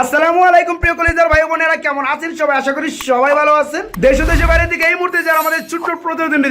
আসসালামু আলাইকুম প্রিয় কলেজার ভাই বোনেরা, কেমন আছেন সবাই? আশা করি সবাই ভালো আছেন। দেশ ও দেশের বাইরে থেকে এই মুহূর্তে যারা আমাদের ছোট্ট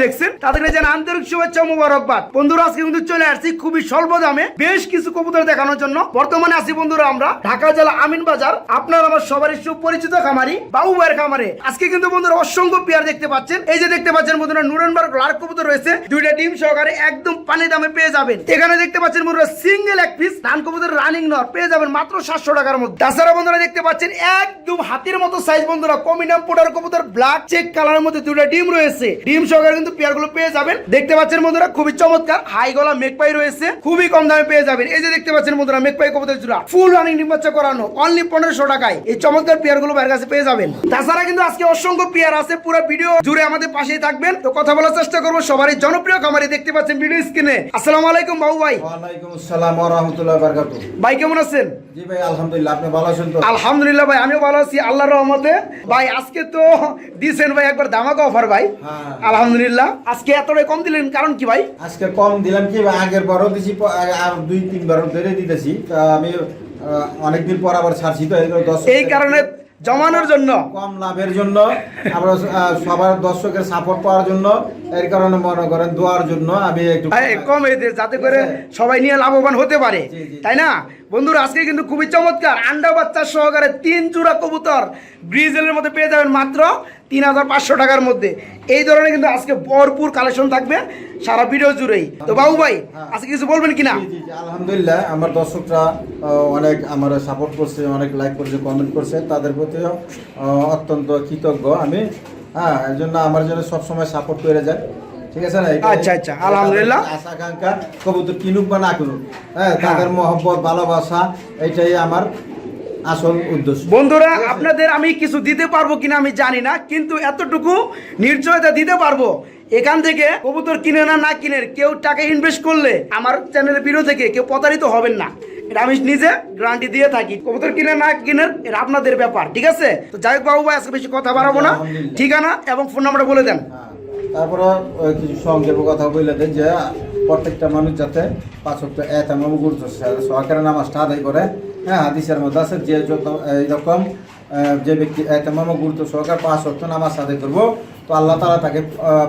দেখছেন তাদেরকে জানা আন্তরিক শুভেচ্ছা মুবারকবাদ। বন্ধুরা, আজকে কিন্তু চলে আসছি খুবই স্বল্প দামে বেশ কিছু কবুতর দেখানোর জন্য। বর্তমানে আছি বন্ধুরা আমরা ঢাকা জেলা আমিন বাজার, আপনার আমার সবারই সুপরিচিত খামারি বাবু ভাইয়ের খামারে। আজকে কিন্তু বন্ধুরা অসংখ্য পেয়ার দেখতে পাচ্ছেন। এই যে দেখতে পাচ্ছেন বন্ধুরা, নুরেনবার্গ লার্ক কবুতর রয়েছে। দুইটা ডিম সহকারে একদম পানি দামে পেয়ে যাবেন। এখানে দেখতে পাচ্ছেন বন্ধুরা সিঙ্গেল এক পিস ধান কবুতর রানিং নর পেয়ে যাবেন মাত্র সাতশো টাকার মধ্যে। তাছাড়া বন্ধুরা দেখতে পাচ্ছেন একদম হাতির মতো সাইজ বন্ধুরা। কমিনাম পোটার কবুতর ব্ল্যাক চেক কালারের মধ্যে দুটো ডিম রয়েছে। ডিম সহকারে কিন্তু পেয়ারগুলো পেয়ে যাবেন। দেখতে পাচ্ছেন বন্ধুরা খুবই চমৎকার। হাই গলা মেকপাই রয়েছে খুবই কম দামে পেয়ে যাবেন। এই যে দেখতে পাচ্ছেন বন্ধুরা মেকপাই কবুতর জোড়া ফুল রানিং ডিম বাচ্চা করানো অনলি পনেরোশো টাকায়। এই চমৎকার পেয়ারগুলো বাইরের কাছে পেয়ে যাবেন। তাছাড়া কিন্তু আজকে অসংখ্য পেয়ার আছে পুরো ভিডিও জুড়ে আমাদের পাশেই থাকবেন। তো কথা বলার চেষ্টা করব সবারই জনপ্রিয় খামারি দেখতে পাচ্ছেন ভিডিও স্ক্রিনে আসসালামু আলাইকুম বাবু ভাই। ওয়ালাইকুম আসসালাম ওয়া রাহমাতুল্লাহি ওয়া বারাকাতুহু। ভাই কেমন আছেন? জি ভাই আলহামদুলিল্লাহ আপনি ভালো আছেন তো? আলহামদুলিল্লাহ ভাই আমিও ভালো আছি আল্লাহর রহমতে। ভাই আজকে তো দিছেন ভাই একবার দামাকা অফার ভাই। হ্যাঁ। আলহামদুলিল্লাহ। আজকে এতটাই কম দিলেন কারণ কি ভাই? আজকে কম দিলাম কি আগের বারও দিছি আর দুই তিন ধরে দিতেছি। আমি অনেকদিন পর আবার ছাড়ছি তো এই কারণে জমানোর জন্য। কম লাভের জন্য আমরা সবার দর্শকের সাপোর্ট পাওয়ার জন্য এর কারণে মনে করেন দোয়ার জন্য আমি একটু কম যাতে করে সবাই নিয়ে লাভবান হতে পারে। তাই না? বন্ধুরা আজকে কিন্তু খুবই চমৎকার আন্ডা বাচ্চা সহকারে তিন জোড়া কবুতর ব্রিজেলের মধ্যে পেয়ে যাবেন মাত্র তিন হাজার পাঁচশো টাকার মধ্যে। এই ধরনের কিন্তু আজকে ভরপুর কালেকশন থাকবে সারা ভিডিও জুড়েই। তো বাবু ভাই আজকে কিছু বলবেন কিনা? আলহামদুলিল্লাহ। আমার দর্শকরা অনেক আমার সাপোর্ট করছে অনেক লাইক করছে কমেন্ট করছে। তাদের প্রতিও অত্যন্ত কৃতজ্ঞ। আমি হ্যাঁ এই জন্য আমার জন্য সবসময় সাপোর্ট করে যায় ঠিক আছে না? আচ্ছা, আচ্ছা, আলহামদুলিল্লাহ। আশা আকাঙ্ক্ষা কবুতর কিনুক বা না কিনুক হ্যাঁ তাদের মহব্বত ভালোবাসা এইটাই আমার আসল উদ্দেশ্য। বন্ধুরা আপনাদের আমি কিছু দিতে পারব কিনা আমি জানি না কিন্তু এতটুকু নিশ্চয়তা দিতে পারব। এখান থেকে কবুতর কিনে না না কিনে কেউ টাকা ইনভেস্ট করলে আমার চ্যানেলের ভিডিও থেকে কেউ প্রতারিত হবেন না। এটা আমি নিজে গ্যারান্টি দিয়ে থাকি। কবুতর কিনে না কিনে এটা আপনাদের ব্যাপার ঠিক আছে? তো যাই হোক বাবু ভাই আজকে বেশি কথা বাড়াবো না। ঠিকানা এবং ফোন নাম্বারটা বলে দেন। হ্যাঁ, তারপরে কিছু সংক্ষেপে কথা বলে দেন যে, প্রত্যেকটা মানুষ যাতে পাঁচ সপ্তাহ এত গুরুত্ব সরকারের নামাজটা আদায় করে। হ্যাঁ হাদিসের মধ্যে আছে যে, যত এইরকম যে ব্যক্তি এত গুরুত্ব সরকার পাঁচ সপ্তাহ নামাজ আদায় করব, তো আল্লাহ তালা তাকে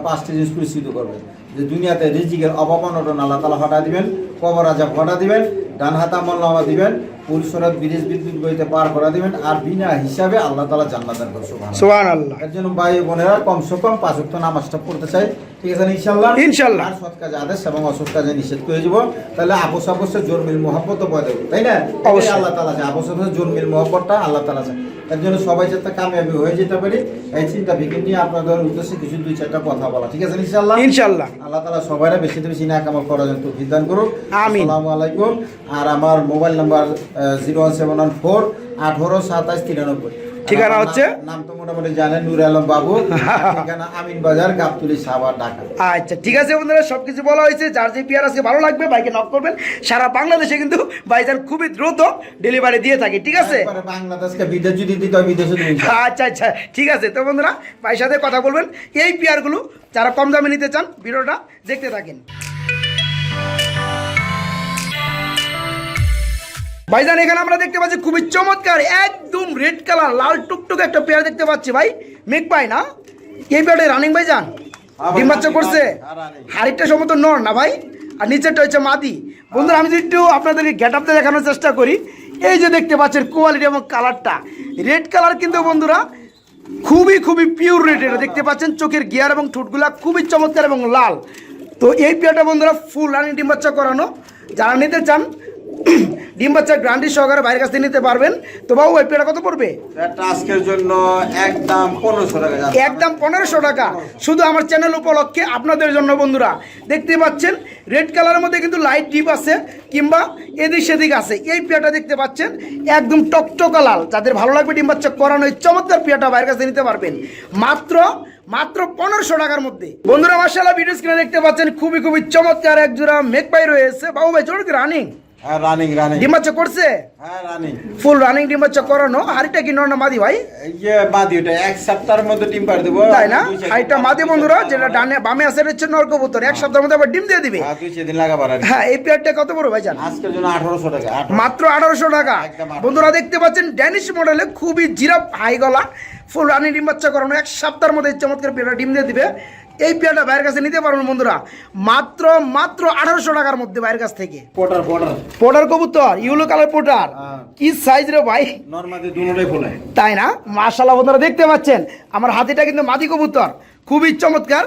পাঁচটি জিনিস পুরস্কৃত করবে। যে দুনিয়াতে রিজিকের অভাব, অনটন আল্লাহ তালা হটা দিবেন, কবর আজাব হটা দিবেন ডান হাতা মল্লামা দিবেন পুরুষরাত বিদেশ বিদ্যুৎ বইতে পার করা দিবেন আর বিনা হিসাবে আল্লাহ তালা জান্নাতের করবে সোহান আল্লাহ এর জন্য ভাই বোনেরা কমসে কম পাঁচ ওয়াক্ত নামাজটা পড়তে চাই। ঠিক আছে না ইনশাল্লাহ ইনশাল্লাহ। আর সৎ কাজে আদেশ এবং অসৎ কাজে নিষেধ করে দিব। তাহলে আপোষ আপোষে জোর মিল মহব্বত বয় দেবো তাই না? অবশ্যই। আল্লাহ তালা চায় আপোষ আপোষে জোর মিল মহব্বতটা আল্লাহ তালা চায়। এর জন্য সবাই যাতে কামিয়াবি হয়ে যেতে পারি এই চিন্তা ভেঙে নিয়ে আপনাদের উদ্দেশ্যে কিছু দুই চারটা কথা বলা। ঠিক আছে ইনশাল্লাহ ইনশাল্লাহ আল্লাহ তালা সবাই বেশি বেশি না কামাল করার জন্য তৌফিক দান করুক। আমিন। আসসালামু আলাইকুম। আর আমার mobile number zero one seven one four আঠারো সাতাশ তিরানব্বই। ঠিকানা হচ্ছে? নাম- তো মোটামুটি জানেন নুর আলম বাবু। ঠিকানা আমিন বাজার গাবতুলি সাবার ঢাকা। আচ্ছা ঠিক আছে বন্ধুরা সব কিছু বলা হয়েছে। যার যে পেয়ার আজকে ভালো লাগবে বাইকে নক করবেন। সারা বাংলাদেশে কিন্তু বাইজান খুবই দ্রুত ডেলিভারি দিয়ে থাকে ঠিক আছে? বাংলাদেশকে বিদেশ যদি দিতে হয় বিদেশে আচ্ছা আচ্ছা ঠিক আছে। তো বন্ধুরা ভাইয়ের সাথে কথা বলবেন। এই পেয়ারগুলো যারা কম দামে নিতে চান ভিডিওটা দেখতে থাকেন। ভাইজান এখানে আমরা দেখতে পাচ্ছি খুবই চমৎকার একদম রেড কালার লাল টুকটুক একটা পেয়ার দেখতে পাচ্ছি ভাই। মেঘ পাই না? এই পেয়ারটা রানিং ভাইজান? ডিম বাচ্চা করছে। হাড়িটা সম্ভবত নর না ভাই? আর নিচেরটা হচ্ছে মাদি। বন্ধুরা আমি যদি একটু আপনাদেরকে গেট আপটা দেখানোর চেষ্টা করি এই যে দেখতে পাচ্ছেন কোয়ালিটি এবং কালারটা রেড কালার কিন্তু বন্ধুরা খুবই খুবই পিওর রেড এটা দেখতে পাচ্ছেন চোখের গিয়ার এবং ঠোঁটগুলা খুবই চমৎকার এবং লাল। তো এই পেয়ারটা বন্ধুরা ফুল রানিং ডিম বাচ্চা করানো। যারা নিতে চান ডিম বাচ্চা গ্রান্ডি সহকারে বাইরের কাছ থেকে নিতে পারবেন। তো বাবু ওই পেয়ারটা কত পড়বে? আজকের জন্য একদম পনেরোশো টাকা একদম পনেরোশো টাকা। শুধু আমার চ্যানেল উপলক্ষে আপনাদের জন্য বন্ধুরা দেখতে পাচ্ছেন রেড কালারের মধ্যে কিন্তু লাইট ডিপ আছে কিংবা এদিক সেদিক আছে। এই পেয়াটা দেখতে পাচ্ছেন একদম টকটকা লাল। যাদের ভালো লাগবে ডিম বাচ্চা করানো এই চমৎকার পেয়াটা বাইরের কাছে নিতে পারবেন। মাত্র মাত্র পনেরোশো টাকার মধ্যে। বন্ধুরা মার্শাল্লাহ ভিডিও স্ক্রিনে দেখতে পাচ্ছেন খুবই খুবই চমৎকার এক জোড়া মেঘ পাই রয়েছে। বাবু ভাই জোর রানিং হ্যাঁ রানিং রানিং ডিম করছে? হ্যাঁ রানিং ফুল রানিং ডিম বাচ্চা করানো। হাড়িটা কি নর মাদি ভাই? এই মাদি ওটা এক সপ্তাহের মধ্যে ডিম পাড়ে দেবো। তাই না? হাড়িটা মাদি বন্ধুরা যেটা ডানে বামে আছে হচ্ছে এক সপ্তাহের মধ্যে আবার ডিম দিয়ে দিবে। হ্যাঁ দুই দিন লাগাবার হ্যাঁ এই পেয়ারটা কত বড় ভাই জান? আজকের জন্য আঠারোশো টাকা মাত্র আঠারোশো টাকা। বন্ধুরা দেখতে পাচ্ছেন ড্যানিশ মডেলে খুবই জিরাপ হাই গলা ফুল রানিং ডিম বাচ্চা করানো। এক সপ্তাহের মধ্যে চমৎকার পেয়ারটা ডিম দিয়ে দিবে। এই পেয়ারটা ভাইয়ের কাছে নিতে পারবেন বন্ধুরা। মাত্র মাত্র আঠারোশো টাকার মধ্যে ভাইয়ের কাছ থেকে। Pouter pouter. পোটার কবুতর ইউলো কালার পোটার। হ্যাঁ। কি সাইজ রে ভাই? নর্মাদি দুটোটাই ফোলে। তাই না? মাশাল্লাহ বন্ধুরা দেখতে পাচ্ছেন। আমার হাতিটা কিন্তু মাদি কবুতর। খুবই চমৎকার।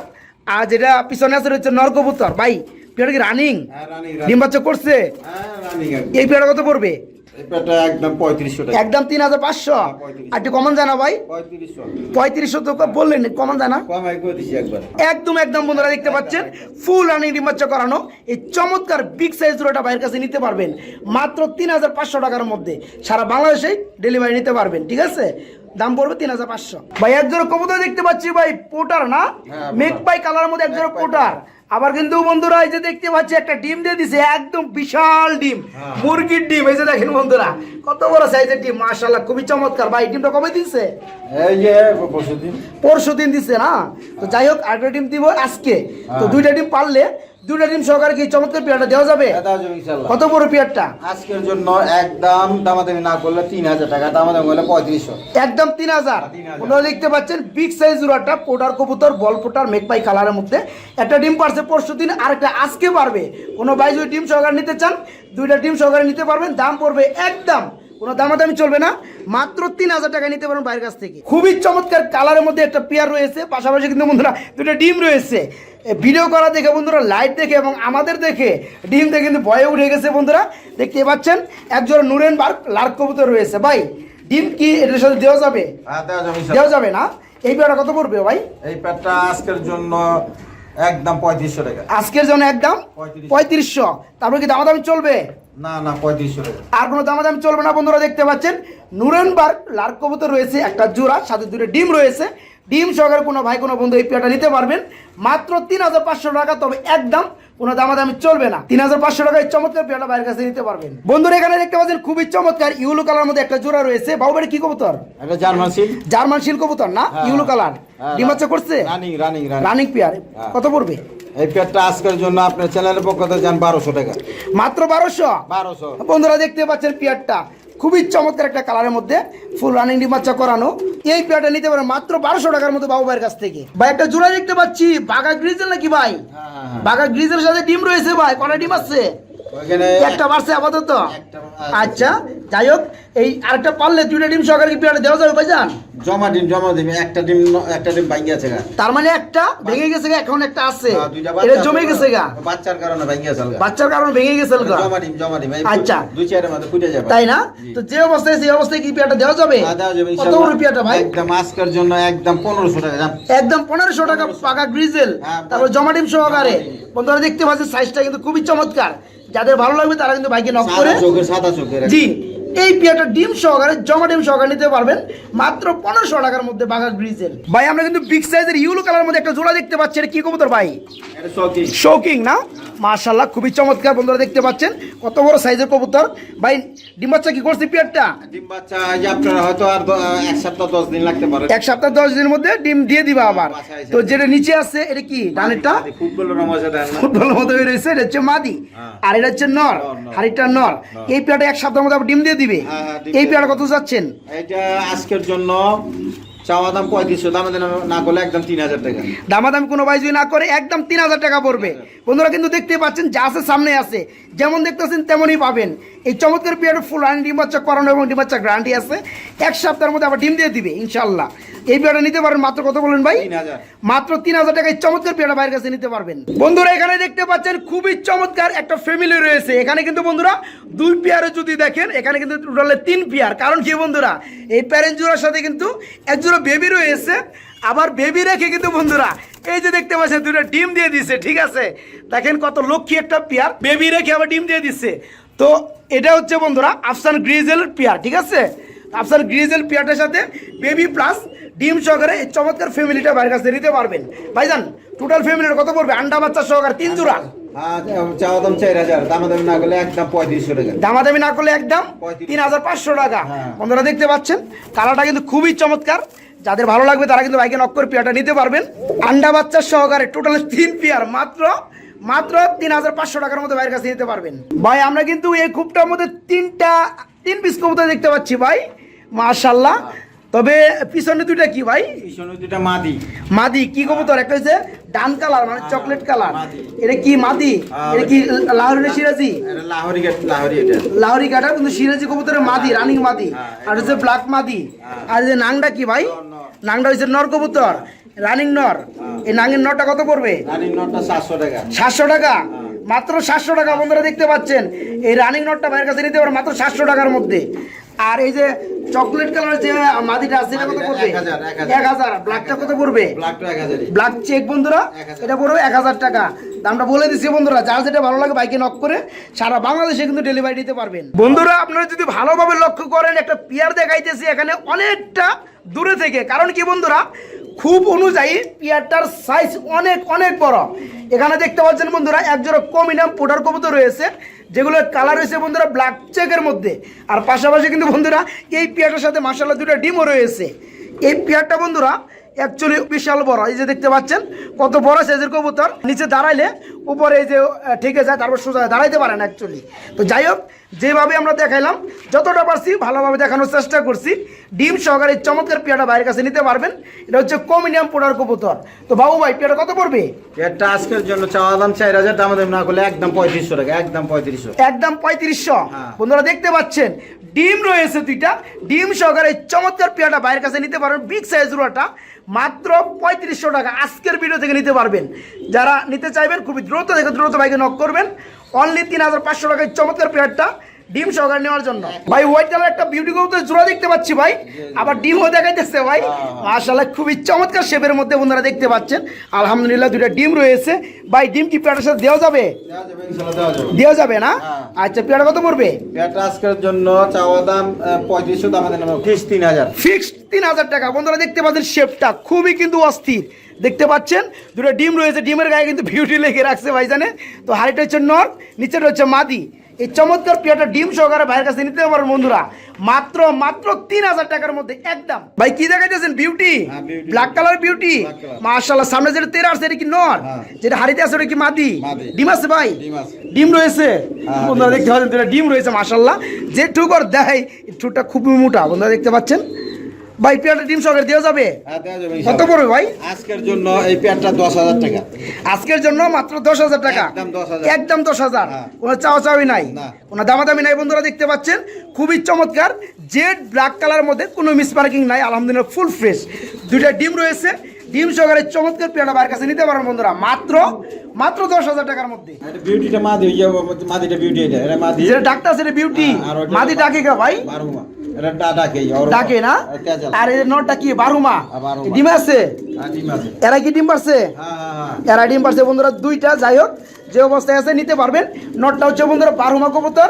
আর যেটা পিছনে আছে হচ্ছে নর কবুতর। ভাই পেয়ারটা কি রানিং হ্যাঁ ডিম বাচ্চা করছে? হ্যাঁ এই পেয়ারটা কত পড়বে? একদম তিন হাজার পাঁচশো? আর একটু কমন জানা ভাই? পঁয়ত্রিশশো। তো বললেন কমন জানা? একদম একদম বন্ধুরা দেখতে পাচ্ছেন? ফুল রানিং ডিম্বাচ্চা করানো। এই চমৎকার বিগ সাইজ জোড়াটা ভাইয়ের কাছে নিতে পারবেন। মাত্র তিন হাজার পাঁচশো টাকার মধ্যে সারা বাংলাদেশে ডেলিভারি নিতে পারবেন ঠিক আছে? দাম পড়বে তিন হাজার পাঁচশো। ভাই এক জোড়া কবুতর দেখতে পাচ্ছি ভাই পোটার না? হ্যাঁ, মেক পাই কালার মধ্যে এক জোড়া পোটার। আবার কিন্তু বন্ধুরা এই যে দেখতে পাচ্ছি একটা ডিম দিয়ে দিছে একদম বিশাল ডিম হ্যাঁ। মুরগির ডিম। এই যে দেখেন বন্ধুরা কত বড় সাইজের ডিম মাশাআল্লাহ খুবই চমৎকার। ভাই ডিমটা কবে দিছে? এই যে পরশু দিন পরশু দিন দিছে না? তো যাই হোক আরেকটা ডিম দিব আজকে। তো হ্যাঁ। দুইটা ডিম পারলে দুইটা ডিম সহকারে কি চমৎকার পেয়ারটা দেওয়া যাবে? কত বড় পেয়ারটা? আজকের জন্য একদম দামাদামি না করলে তিন হাজার টাকা দামাদামি করলে পঁয়ত্রিশশো। একদম তিন হাজার। 3,000 আপনারা দেখতে পাচ্ছেন বিগ সাইজ জোড়াটা পোটার কবুতর বল পোটার মেকপাই কালারের মধ্যে। একটা ডিম পারছে পরশু দিন আরেকটা আজকে পারবে। কোনো ভাই যদি ডিম সহকারে নিতে চান দুইটা ডিম সহকারে নিতে পারবেন দাম পড়বে একদম কোনো দামাদামি চলবে না। মাত্র তিন হাজার টাকা নিতে পারবেন বাইরের কাছ থেকে। খুবই চমৎকার কালারের মধ্যে একটা পেয়ার রয়েছে। পাশাপাশি কিন্তু বন্ধুরা দুটো ডিম রয়েছে। ভিডিও করা দেখে বন্ধুরা লাইট দেখে এবং আমাদের দেখে ডিম দেখে কিন্তু ভয়ে উঠে গেছে বন্ধুরা। দেখতে পাচ্ছেন একজন নুরেন বার লার্ক কবুতর রয়েছে। ভাই ডিম কি এটার সাথে দেওয়া যাবে? হ্যাঁ দেওয়া যাবে ইনশাল্লাহ। দেওয়া যাবে না? এই পেয়ারটা কত পড়বে ভাই? এই প্যাটটা আজকের জন্য একদম পঁয়ত্রিশশো টাকা। আজকের জন্য একদম পঁয়ত্রিশশো। তারপরে কি দামাদামি চলবে? না না পঁয়ত্রিশশো আর কোনো দামাদামি চলবে না বন্ধুরা দেখতে পাচ্ছেন। নুরেনবার্গ লার্ক কবুতর রয়েছে একটা জোড়া সাথে দুটো ডিম রয়েছে। ডিম সহকারে কোনো ভাই কোনো বন্ধু এই পেয়ারটা নিতে পারবেন। মাত্র তিন হাজার পাঁচশো টাকা তবে একদম কোনো দামাদামি চলবে না। তিন হাজার পাঁচশো টাকায় চমৎকার পেয়ারটা বাইরের কাছে নিতে পারবেন। বন্ধুরা এখানে দেখতে পাচ্ছেন খুবই চমৎকার ইউলো কালার মধ্যে একটা জোড়া রয়েছে। বাবুবাড়ি কি কবুতর? এটা জার্মান সিল জার্মান শিল কবুতর না? হ্যাঁ, ইউলো কালার। ডিম বাচ্চা করছে? Running running running. Running pair হ্যাঁ। কত পড়বে? এই প্যাটটা আজকের জন্য আপনার চ্যানেলের পক্ষ থেকে যান বারোশো টাকা। মাত্র বারোশো? বারোশো। বন্ধুরা দেখতে পাচ্ছেন পেয়ারটা। খুবই চমৎকার একটা কালারের মধ্যে ফুল রানিং ডিম বাচ্চা করানো। এই পেয়ারটা নিতে পারেন মাত্র বারোশো টাকার মতো বাবু ভাইয়ের কাছ থেকে। ভাই একটা জোড়া দেখতে পাচ্ছি। বাঘা গ্রিজেল নাকি ভাই? হ্যাঁ হ্যাঁ হ্যাঁ। বাঘা গ্রিজের সাথে ডিম রয়েছে ভাই। কটা ডিম আছে? একটা আপাতত? আচ্ছা যাই হোক এই আরেকটা পারলে দুইটা ডিম সহকারে কি পেয়ারটা দেওয়া যাবে ভাইজান? জমা ডিম জমা দিবি একটা ডিম একটা ডিম গা। তার মানে একটা ভেঙে গেছে গা এখন একটা আছে। এটা জমে গেছে গা। বাচ্চার কারণে গা। বাচ্চার কারণে ভেঙে গেছে গা। জমা ডিম জমা ডিম আচ্ছা। দুই চারের মধ্যে ফুটে যাবে। তাই না? তো যে অবস্থায় সেই অবস্থায় কি দেওয়া যাবে? কত পেয়ারটা ভাই? একদম আজকের জন্য একদম পনেরোশো টাকা একদম টাকা পাকা গ্রিজেল। হ্যাঁ, তারপর জমা ডিম সহকারে। বন্ধুরা দেখতে পাচ্ছেন সাইজটা কিন্তু খুবই চমৎকার। যাদের ভালো লাগবে তারা কিন্তু বাইকে নক করে জি এই পেয়ারটা ডিম সহকারে জমা ডিম সহকারে নিতে পারবেন। মাত্র পনেরোশো টাকার মধ্যে বাঘা গ্রিজেল ভাই আমরা কিন্তু বিগ সাইজের ইউলো কালার মধ্যে একটা জোড়া দেখতে পাচ্ছি। এটা কি কবুতর ভাই। শৌকিং না? মাশাল্লাহ খুবই চমৎকার বন্ধুরা দেখতে পাচ্ছেন। কত বড় সাইজের কবুতর। ভাই ডিম বাচ্চা কি করছে পেয়ারটা ডিম বাচ্চা যে আপনারা হয়তো আর এক সপ্তাহ দশ দিন লাগতে পারে। এক সপ্তাহ দশ দিনের মধ্যে ডিম দিয়ে দিবা আবার। তো যেটা নিচে আছে এটা কি ডানেরটা? ফুটবলের মতো হয়ে রয়েছে এটা হচ্ছে মাদি। হ্যাঁ। আর এটা হচ্ছে নর। হাড়িটা নর। এই পেয়ারটা এক সপ্তাহের মধ্যে ডিম দিয়ে দিবে? হ্যাঁ, হ্যাঁ, এই পেয়ারটা কত যাচ্ছেন এটা আজকের জন্য দাম না করলে একদম তিন হাজার টাকা। দামাদাম কোনো ভাই যদি না করে, একদম তিন হাজার টাকা পড়বে। বন্ধুরা কিন্তু দেখতে পাচ্ছেন, যা আছে সামনে আছে। যেমন দেখতেছেন, তেমনই পাবেন। এই চমৎকার ফুল করানো এবং গ্যারান্টি আছে। এক সপ্তাহের মধ্যে আবার ডিম দিয়ে দিবে ইনশাল্লাহ এই পেয়ারটা নিতে পারেন মাত্র কত বলেন ভাই? মাত্র তিন হাজার টাকায় চমৎকার পেয়ারা বাইরের কাছে নিতে পারবেন। বন্ধুরা এখানে দেখতে পাচ্ছেন খুবই চমৎকার একটা ফ্যামিলি রয়েছে। এখানে কিন্তু বন্ধুরা দুই পেয়ারে যদি দেখেন এখানে কিন্তু টোটালে তিন পেয়ার। কারণ কি বন্ধুরা এই প্যারেন্ট জোড়ার সাথে কিন্তু এক জোড়া বেবি রয়েছে। আবার বেবি রেখে কিন্তু বন্ধুরা এই যে দেখতে পাচ্ছেন দুটো ডিম দিয়ে দিচ্ছে ঠিক আছে? দেখেন কত লক্ষ্মী একটা পেয়ার। বেবি রেখে আবার ডিম দিয়ে দিচ্ছে তো এটা হচ্ছে বন্ধুরা আফসান গ্রিজেল পেয়ার ঠিক আছে? আফসান গ্রিজেল পেয়ারটার সাথে বেবি প্লাস ডিম সহকারে এই চমৎকার ফ্যামিলিটা বাইরের কাছে নিতে পারবেন। ভাইজান টোটাল ফ্যামিলির কত পড়বে? আন্ডা বাচ্চা সহকারে তিন জোড়া। আর চাওয়া দাম চার হাজার। দামা না করলে একদম পঁয়ত্রিশশো টাকা। দামাদামি না করলে একদম তিন হাজার পাঁচশো টাকা। হ্যাঁ। বন্ধুরা দেখতে পাচ্ছেন কালারটা কিন্তু খুবই চমৎকার। যাদের ভালো লাগবে তারা কিন্তু বাইকে নক্কর পেয়ারটা নিতে পারবেন। আন্ডা বাচ্চার সহকারে টোটাল তিন পেয়ার মাত্র মাত্র তিন হাজার পাঁচশো টাকার মধ্যে ভাইয়ের কাছে নিতে পারবেন। ভাই আমরা কিন্তু এই খুবটার মধ্যে তিনটা তিন পিস কবুতর দেখতে পাচ্ছি ভাই। মাশাল্লাহ তবে পিছনে দুইটা কি ভাই? পিছনে দুটা মাদি। মাদি কি কবুতর? একটা হচ্ছে ডান কালার মানে চকলেট কালার। এটা কি মাদি? হ্যাঁ, এটা কি লাহোরি না সিরাজি? এটা লাহোরি গেট লাহোরি এটা। লাহোরি কাটা কিন্তু সিরাজি কবুতরের মাদি রানিং মাদি। হ্যাঁ, আর হচ্ছে ব্ল্যাক মাদি। হ্যাঁ। আর যে নাংটা কি ভাই। নাংটা হচ্ছে নর কবুতর রানিং নর। এই নাঙের নরটা কত পড়বে? রানিং নটটা সাতশো টাকা। সাতশো টাকা? মাত্র সাতশো টাকা বন্ধুরা দেখতে পাচ্ছেন। এই রানিং নটটা ভাইয়ের কাছে নিতে পারেন মাত্র সাতশো টাকার মধ্যে। আর এই যে চকলেট কালার যে মাদিটা আছে এটা কত পড়বে? এক হাজার, ব্ল্যাকটা কত পড়বে? ব্ল্যাক চেক বন্ধুরা এটা পড়বে এক হাজার টাকা। দামটা বলে দিচ্ছি বন্ধুরা যার যেটা ভালো লাগে বাইকে নক করে সারা বাংলাদেশে কিন্তু ডেলিভারি দিতে পারবেন। বন্ধুরা আপনারা যদি ভালোভাবে লক্ষ্য করেন একটা পিয়ার দেখাইতেছি এখানে অনেকটা দূরে থেকে। কারণ কি বন্ধুরা খুব অনুযায়ী পেয়ারটার সাইজ অনেক অনেক বড়। এখানে দেখতে পাচ্ছেন বন্ধুরা একজোড়া কমিনাম পোটার কবুতর রয়েছে, যেগুলো কালার রয়েছে বন্ধুরা ব্ল্যাক চেকের মধ্যে। আর পাশাপাশি কিন্তু বন্ধুরা, এই পেয়ারটার সাথে মাসাল্লাহ দুটো ডিমও রয়েছে। এই পেয়ারটা বন্ধুরা অ্যাকচুয়ালি বিশাল বড়, এই যে দেখতে পাচ্ছেন, কত বড় সাইজের কবুতর। নিচে দাঁড়াইলে উপরে যে ঠেকে যায় তারপর সোজা দাঁড়াইতে পারে না অ্যাকচুয়ালি তো যাই হোক যেভাবে আমরা দেখাইলাম যতটা পারছি ভালোভাবে দেখানোর চেষ্টা করছি। ডিম সহকারে চমৎকার পেয়ারটা বাইরের কাছে নিতে পারবেন। এটা হচ্ছে কমিনিয়াম পোড়ার কবুতর। তো বাবু ভাই পেয়ারটা কত পড়বে? এটা আজকের জন্য চাওয়া দাম চার হাজার দামা দামি না করলে একদম পঁয়ত্রিশশো টাকা একদম পঁয়ত্রিশশো। একদম পঁয়ত্রিশশো। হ্যাঁ। বন্ধুরা দেখতে পাচ্ছেন ডিম রয়েছে দুইটা। ডিম সহকারে চমৎকার পেয়ারটা বাইরের কাছে নিতে পারবেন। বিগ সাইজ রুয়াটা মাত্র পঁয়ত্রিশশো টাকা। আজকের ভিডিও থেকে নিতে পারবেন। যারা নিতে চাইবেন খুবই দ্রুত থেকে দ্রুত ভাইকে নক করবেন। অনলি তিন হাজার পাঁচশো টাকায় চমৎকার পেয়ারটা ডিম সহকারে নেওয়ার জন্য। ভাই হোয়াইট কালার একটা বিউটি কবুতর জোড়া দেখতে পাচ্ছি ভাই। আবার ডিমও দেখাইতেছে ভাই। মাশাআল্লাহ খুবই চমৎকার শেপের মধ্যে বন্ধুরা দেখতে পাচ্ছেন। আলহামদুলিল্লাহ দুইটা ডিম রয়েছে। ভাই ডিম কি পেয়ারটার সাথে দেওয়া যাবে? দেওয়া যাবে না? হ্যাঁ। আচ্ছা পেয়ারটা কত পড়বে? এটা আজকের জন্য চাওয়া দাম পঁয়ত্রিশশো দামা ফিক্স তিন হাজার। ফিক্সড তিন হাজার টাকা। বন্ধুরা দেখতে পাচ্ছেন শেপটা খুবই কিন্তু অস্থির। দেখতে পাচ্ছেন দুটো ডিম রয়েছে। ডিমের গায়ে কিন্তু বিউটি লেগে রাখছে ভাই জানে তো হাড়িটা হচ্ছে নর নিচেটা হচ্ছে মাদি। এই চমৎকার পেয়ারটা ডিম সহকারে ভাইয়ের কাছে নিতে পারেন বন্ধুরা। মাত্র মাত্র তিন হাজার টাকার মধ্যে একদম। ভাই কি দেখাইতেছেন? বিউটি ব্ল্যাক কালার বিউটি মাশাল্লাহ সামনে যেটা তেরা আছে এটা কি নর? হ্যাঁ। যেটা হারিতে আছে ওটা কি মাদি। ডিম আছে ভাই? ডিম রয়েছে? বন্ধুরা ডিম দেখতে পাচ্ছেন ডিম রয়েছে মাশাল্লাহ যে ঠুকর দেয় ঠুকটা খুবই মোটা বন্ধুরা দেখতে পাচ্ছেন? ভাই পেয়ারটা ডিম সহকারে দেওয়া যাবে? হ্যাঁ কত। পড়বে ভাই? আজকের জন্য এই পেয়ারটা দশ হাজার টাকা। আজকের জন্য মাত্র দশ হাজার টাকা। একদম দশ হাজার। ওনার কোনো চাওয়া চাওয়ি নাই। ওনার দামাদামি নাই বন্ধুরা দেখতে পাচ্ছেন? খুবই চমৎকার। জেড ব্ল্যাক কালার মধ্যে কোনো মিস পার্কিং নাই। আলহামদুলিল্লাহ ফুল ফ্রেশ দুইটা ডিম রয়েছে। ডিম সহকারে চমৎকার পেয়ারা কাছে নিতে পারেন বন্ধুরা মাত্র মাত্র দশ হাজার টাকার মধ্যে। এটা বিউটিটা মাদি মাদিটা বিউটি এটা এটা মাদি। যেটা ডাক্তার আছে বিউটি হ্যাঁ, মাদি ডাকে ভাই? না? আর এই নটটা কি? বারুমা আর বারুমা। ডিম আছে? হ্যাঁ। এরা কি ডিম পারছে? হ্যাঁ। এরা ডিম পারছে বন্ধুরা দুইটা। যাই হোক যে অবস্থায় আছে নিতে পারবেন। নটটা হচ্ছে বন্ধুরা বারুমা কবুতর।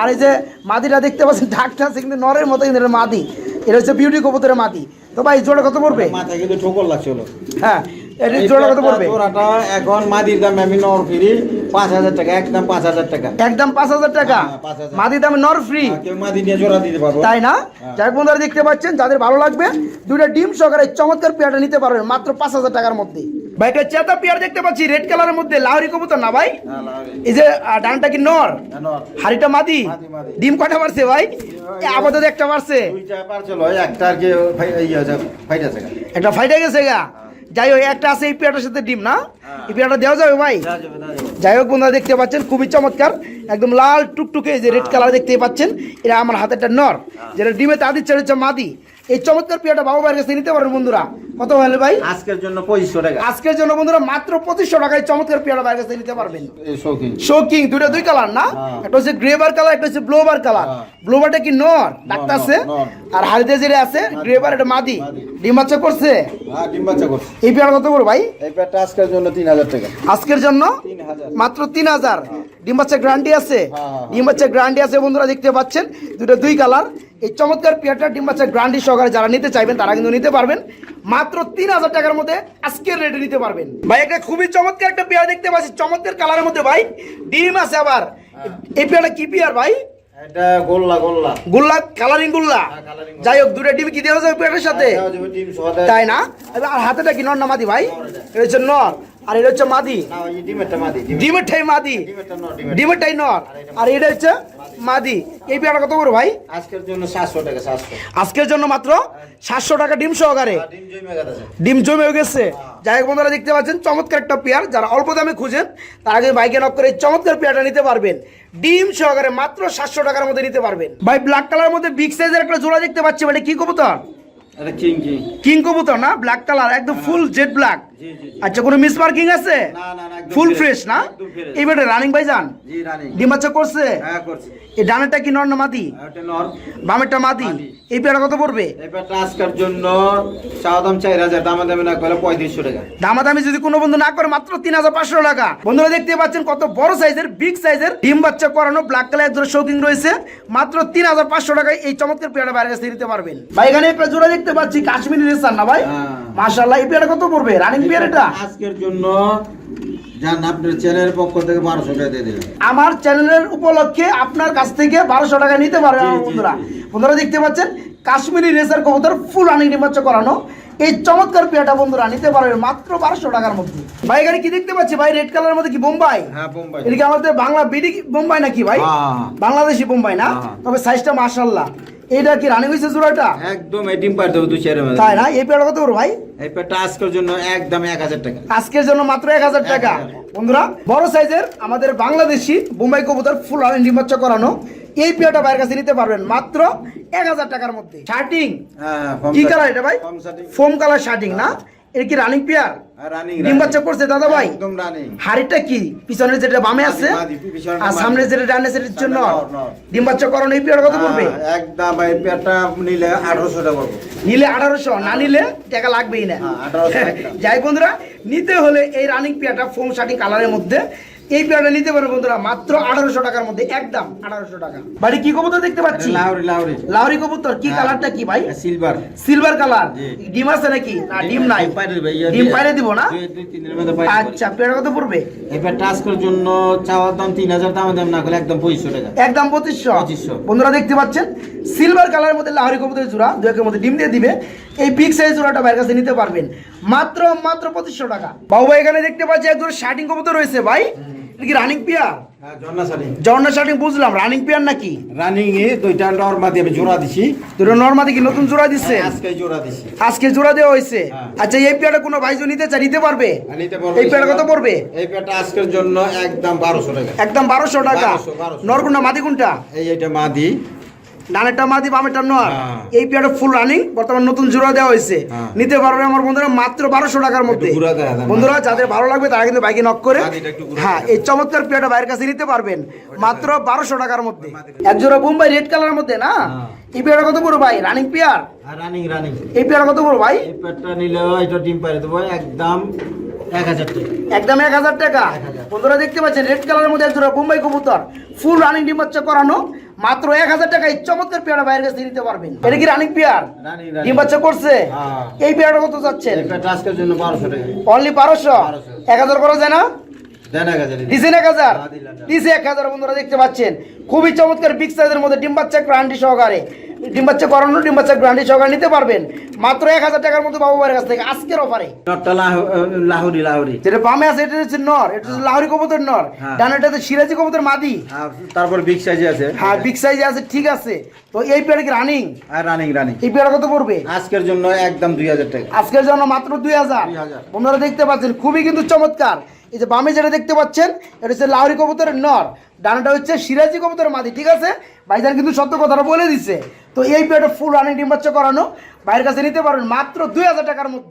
আর এই যে মাদিটা দেখতে পাচ্ছেন ডাকটা আছে কিন্তু নরের মতো কিন্তু মাদি। এটা হচ্ছে বিউটি কবুতরের মাদি। তো ভাই জোড়া কত পড়বে? মাথা কিন্তু ঠোকর লাগছিল হ্যাঁ এটা জোড়া কত পড়বে? জোড়াটা এখন মাদির দাম আমি নর ফিরি পাঁচ হাজার টাকা একদম পাঁচ হাজার টাকা। একদম পাঁচ হাজার টাকা? হ্যাঁ, 5,000 মাদি দামে নর ফ্রি? মাদি নিয়ে জোড়া দিতে পারব। তাই না? হ্যাঁ। যাই বন্ধুরা দেখতে পাচ্ছেন যাদের ভালো লাগবে দুইটা ডিম সহকারে চমৎকার পেয়াটা নিতে পারবেন মাত্র পাঁচ হাজার টাকার মধ্যে। ভাই একটা চেতা পেয়ার দেখতে পাচ্ছি রেড কালারের মধ্যে লাহরি কবুতর না ভাই? হ্যাঁ, এই যে ডানটা কি নর? হ্যাঁ, হাড়িটা মাদি। ডিম কটা পারছে ভাই? আপাতত একটা পারছে একটা ফাইট আছে গেছে গা? যাই হোক একটা আছে এই পেয়ারটার সাথে ডিম না? হ্যাঁ। এই পেয়ারটা দেওয়া যাবে ভাই। যাই হোক বন্ধুরা দেখতে পাচ্ছেন খুবই চমৎকার। একদম লাল টুকটুকে এই যে রেড কালার দেখতে পাচ্ছেন। এটা আমার হাতেরটা নর। যেটা ডিমে তা দিচ্ছে হচ্ছে মাদি। এই চমৎকার পেয়ারটা বাবা ভাইয়ের কাছে নিতে পারেন বন্ধুরা। কত হলে ভাই? আজকের জন্য পঁচিশশো টাকা। আজকের জন্য বন্ধুরা মাত্র পঁচিশশো টাকায় চমৎকার পেয়ারটা ভাইয়ের কাছে নিতে পারবেন। শোকিং দুটো দুই কালার না? হ্যাঁ। একটা হচ্ছে গ্রেভার কালার একটা হচ্ছে ব্লোবার কালার। ব্লোবারটা কি নর? ডাক্তার আছে? আর হাড়িতে যেটা আছে গ্রেভার এটা মাদি। ডিম বাচ্চা করছে? হ্যাঁ ডিম বাচ্চা করছে। এই পেয়ার কত করে ভাই? এই প্যান্টটা আজকের জন্য তিন হাজার টাকা। আজকের জন্য মাত্র তিন হাজার। ডিম বাচ্চা গ্যারান্টি আছে? হ্যাঁ, হ্যাঁ। ডিম বাচ্চা গ্যারান্টি আছে বন্ধুরা দেখতে পাচ্ছেন? দুটো দুই কালার এই চমৎকার পেয়ারটা ডিম বাচ্চা গ্যারান্টি সহকারে যারা নিতে চাইবেন তারা কিন্তু নিতে পারবেন। মাত্র তিন হাজার টাকার মধ্যে আজকের রেটে নিতে পারবেন। ভাই একটা খুবই চমৎকার একটা পেয়ার দেখতে পাচ্ছি। চমৎকার কালারের মধ্যে ভাই ডিম আছে আবার। এই পেয়ারটা কি পেয়ার ভাই? এটা গোল্লা গোল্লা। গুল্লা কালারিং গুল্লা? হ্যাঁ। যাই হোক দুটো ডিম কি দেওয়া যাবে সাথে? তাই না? এবার আর হাতেটা কি নর না মাদি ভাই? এটা হচ্ছে নর। আর এটা হচ্ছে মাদি? না, মাদি, ডিমের- ডিমের ঠাই মাদি নর, আর এটা হচ্ছে মাদি। এই পেয়ারটা কত করে ভাই? আজকের জন্য 700 টাকা, আজকের জন্য মাত্র সাতশো টাকা ডিম সহকারে। ডিম জমে গেছে। ডিম জমে গেছে। যাই হোক বন্ধুরা দেখতে পাচ্ছেন চমৎকার একটা পেয়ার। যারা অল্প দামে খুঁজেন তার আগে বাইকে নক করে এই চমৎকার পেয়ারটা নিতে পারবেন। ডিম সহকারে মাত্র সাতশো টাকার মধ্যে নিতে পারবেন। ভাই ব্ল্যাক কালার মধ্যে বিগ সাইজের একটা জোড়া দেখতে পাচ্ছি মানে কি কবুতর? কিং কবুতর না? ব্ল্যাক কালার একদম ফুল জেড ব্ল্যাক। আচ্ছা কোনো মিস মার্কিং আছে? ফুল ফ্রেশ না বেটে রানিং ভাই যান জি, রানী। ডিম বাচ্চা করছে? হ্যাঁ, করছি। এই ডানেরটা কি নর না মাদি? এটা নর। বামেরটা মাদি। এই পেয়ারটা কত পড়বে? আজকের জন্য দাম 4000, দামা দামি না করলে 3500 টাকা। দামাদামি যদি কোনো বন্ধু না করে মাত্র তিন হাজার পাঁচশো টাকা। বন্ধুরা দেখতে পাচ্ছেন কত বড় সাইজের বিগ সাইজের ডিম বাচ্চা করানো ব্ল্যাক কালার একজন শৌকিং রয়েছে। মাত্র তিন হাজার পাঁচশো টাকায় এই চমৎকার পেয়ারা বাইরে কাছে নিতে পারবেন। ভাই এখানে জোড়া দেখতে পাচ্ছি কাশ্মীরি রেসার না ভাই? হ্যাঁ। মাশাল্লাহ এই পেয়ারা কত পড়বে? রানিং পেয়ার এটা? আজকের জন্য যান আপনার চ্যানেলের পক্ষ থেকে 1200 টাকা দিয়ে দিলাম। আমার চ্যানেলের উপলক্ষে আপনার কাছ থেকে বারোশো টাকা নিতে পারবে আমার বন্ধুরা। বন্ধুরা দেখতে পাচ্ছেন কাশ্মীরি রেসার কবুতর ফুল রানিং ডিম করানো। এই চমৎকার পেয়াটা বন্ধুরা নিতে পারবেন মাত্র বারোশো টাকার মধ্যে। ভাই এখানে কি দেখতে পাচ্ছি? ভাই রেড কালারের মধ্যে কি বোম্বাই? হ্যাঁ, বোম্বাই। এটা কি আমাদের বাংলা বিডি বোম্বাই নাকি ভাই? হ্যাঁ। বাংলাদেশি বোম্বাই না? হ্যাঁ। তবে সাইজটা মাশাল্লাহ এইটা কি রানিং হয়েছে জোড়াটা? একদম এই ডিম পার দেবো দুই চারের মধ্যে। তাই না? এই পেয়ারটা কত ভাই? এই পেটটা আজকের জন্য একদম 1000 টাকা। আজকের জন্য মাত্র এক হাজার টাকা। বন্ধুরা বড় সাইজের আমাদের বাংলাদেশি বোম্বাই কবুতর ফুল ডিম বাচ্চা করানো। এই পেয়ারটা বাইরের কাছে নিতে পারবেন মাত্র এক হাজার টাকার মধ্যে। শার্টিং হ্যাঁ, কি কালার এটা ভাই? ফোম কালার শার্টিং না? এটা কি রানিং পেয়ার আর ডিম বাচ্চা করছে দাদা ভাই? হাড়িটা কি? পিছনের যেটা বামে আছে? আর সামনে যেটা ডানে সেটার জন্য নর, নর। ডিম বাচ্চা করানো এই পেয়ার কত পড়বে? হ্যাঁ, একদম এই পেটটা নিলে 1800 টাকা নিলে আঠারোশো না নিলে টাকা লাগবেই না। হ্যাঁ, 1800 যাই বন্ধুরা নিতে হলে এই রানিং পেয়ারটা ফোম শার্টিং কালারের মধ্যে এই পেয়ারটা নিতে পারো বন্ধুরা মাত্র আঠারোশো টাকার মধ্যে একদম আঠারোশো টাকা। বাড়ি কি কবুতর দেখতে পাচ্ছি? এটা লাহোরি, লাহোরি। লাহরি কবুতর কি হ্যাঁ। কালারটা কি ভাই? সিলভার। সিলভার কালার ডিম আছে নাকি? না ডিম নাই। ডিম পাইরে দিবে, ইয়া ডিম। পাইরে দিব না? আচ্ছা পেয়ারটা কত পড়বে? এবার টাস্কের জন্য চাওয়ার দাম তিন হাজার দাম দাম না করলে একদম পঁচিশশো টাকা। একদম পঁচিশশো? 2500 বন্ধুরা দেখতে পাচ্ছেন সিলভার কালারের মধ্যে লাহরি কবুতরের জোড়া দু একের মধ্যে ডিম দিয়ে দিবে। এই বিগ সাইজ জোড়াটা বাইরের কাছে নিতে পারবেন। মাত্র মাত্র পঁচিশশো টাকা। বাবু ভাই এখানে দেখতে পাচ্ছি একজন শার্টিং কবুতর রয়েছে ভাই। কি রানিং পিয়ার হ্যাঁ জন্না শাড়ি জর্না শার্টিং বুঝলাম রানিং পিয়ার নাকি? রানিং এ দুইটা নর্মা দিয়ে জোড়া দিছি। দুটো নর্মাদি কি নতুন জোড়া দিচ্ছে আজকে জোড়া দিছি। আজকে জোড়া দেওয়া হয়েছে? হ্যাঁ। আচ্ছা এই কোনো ভাইজো নিতে চাই নিতে পারবে? আর নিতে পারব। এই পেয়ারটা কত পড়বে? এই পেয়ারটা আজকের জন্য একদম বারোশো টাকা। একদম বারোশো টাকা। 1200, 1200 নরকুন্ডা মাদি কোনটা? এই এটা মাদি। ডানেরটা মাদি বামেরটা নর হ্যাঁ। এই পেয়ারটা ফুল রানিং বর্তমান নতুন জোড়া দেওয়া হয়েছে। হ্যাঁ। নিতে পারবে আমার বন্ধুরা মাত্র বারোশো টাকার মধ্যে। বন্ধুরা যাদের ভালো লাগবে তারা কিন্তু বাইকে নক করে হ্যাঁ এই চমৎকার পেয়ারটা বাইরের কাছে নিতে পারবেন। মাত্র বারোশো টাকার মধ্যে। এক জোড়া বোম্বাই রেড কালারের মধ্যে না? হ্যাঁ। এই পেয়ারটা কত বড় ভাই? Running pair? আর রানিং রানিং এই পেয়ারটা কত বড় ভাই? এই পেয়ারটা নিলে এটা ডিম পারে দেবো একদম এক হাজার একদম এক হাজার টাকা। বন্ধুরা দেখতে পাচ্ছেন রেড কালারের মধ্যে এক জোড়া বোম্বাই কবুতর। ফুল রানিং ডিম বাচ্চা করানো। মাত্র এক হাজার টাকা চমৎকার পেয়ারা বাইরের কাছে নিতে পারবেন। এটা কি রানিং পেয়ার? কি ডিম বাচ্চা করছে? হ্যাঁ। এই পেয়ারটা কত টাকা। অনলি বারোশো। এক হাজার করা যায় না? দেন এক হাজার ডিসেন এক হাজার? হ্যাঁ, দিলাম, দিলাম। ডিসে এক হাজার বন্ধুরা দেখতে পাচ্ছেন। খুবই চমৎকার বিগ সাইজের মধ্যে ডিম বাচ্চা গ্রান্ডি সহকারে। ডিম বাচ্চা করানো ডিম বাচ্চা গ্রান্ডি সহকারে নিতে পারবেন। মাত্র এক হাজার টাকার মধ্যে বাবু বাড়ির কাছ থেকে আজকের অফারে নটটা লাহো- লাহোরি লাহোরি। যেটা বামে আছে এটা হচ্ছে নর। এটা হচ্ছে লাহরি কবুতর নর। হ্যাঁ। ডানাটাতে সিরাজি কবুতর মাদি। তারপর বিগ সাইজে আছে। হ্যাঁ বিগ সাইজে আছে ঠিক আছে। তো এই পেয়ারে কি রানিং আর রানিং রানিং এই পেয়ারা কত পড়বে? আজকের জন্য একদম দুই হাজার টাকা। আজকের জন্য মাত্র দুই হাজার। 2000 আপনারা দেখতে পাচ্ছেন খুবই কিন্তু চমৎকার। এই যে বামে যেটা দেখতে পাচ্ছেন, এটা হচ্ছে লাউরি কবুতরের নর। ডানাটা হচ্ছে সিরাজি কবুতরের মাদি, ঠিক আছে? ভাইজান কিন্তু সত্য কথাটা বলে দিছে। তো এই পেয়ারটা ফুল রানিং ডিম করানো। বাইরের কাছে নিতে পারবেন মাত্র দুই হাজার টাকার মধ্যে।